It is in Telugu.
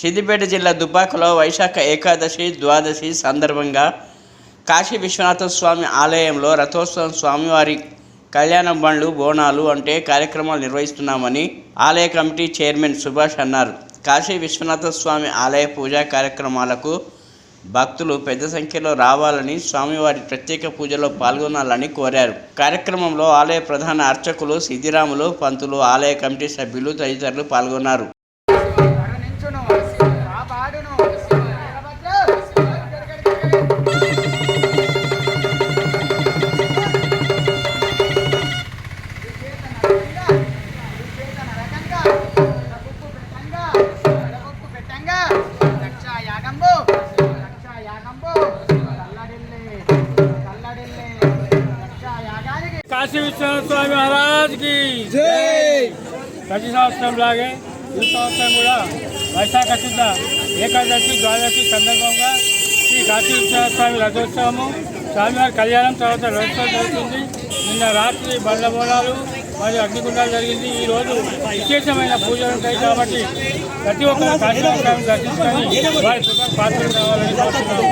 సిద్దిపేట జిల్లా దుబ్బాకలో వైశాఖ ఏకాదశి ద్వాదశి సందర్భంగా కాశీ విశ్వనాథ స్వామి ఆలయంలో రథోత్సవం స్వామివారి కళ్యాణ బండ్లు బోనాలు అంటే కార్యక్రమాలు నిర్వహిస్తున్నామని ఆలయ కమిటీ చైర్మన్ సుభాష్ అన్నారు. కాశీ విశ్వనాథ స్వామి ఆలయ పూజా కార్యక్రమాలకు భక్తులు పెద్ద సంఖ్యలో రావాలని స్వామివారి ప్రత్యేక పూజలో పాల్గొనాలని కోరారు. కార్యక్రమంలో ఆలయ ప్రధాన అర్చకులు సిద్ధిరాములు పంతులు ఆలయ కమిటీ సభ్యులు తదితరులు పాల్గొన్నారు. కాశీ విశ్వనాథ స్వామి మహారాజ్కి ప్రతి సంవత్సరం లాగే ఈ సంవత్సరం కూడా వైశాఖ శుద్ధ ఏకాదశి ద్వాదశి సందర్భంగా శ్రీ కాశీ విశ్వనాథ స్వామి రథోత్సవము స్వామివారి కళ్యాణం తర్వాత రథోత్సవం జరుగుతుంది. నిన్న రాత్రి బండ్ల బోనాలు మరియు అగ్నిగుండాలు జరిగింది. ఈ రోజు విశేషమైన పూజలు ఉంటాయి కాబట్టి ప్రతి ఒక్కరు కాశీ స్వామి దర్శించుకొని వారి పాత్రలు కావాలని కోరుతున్నాము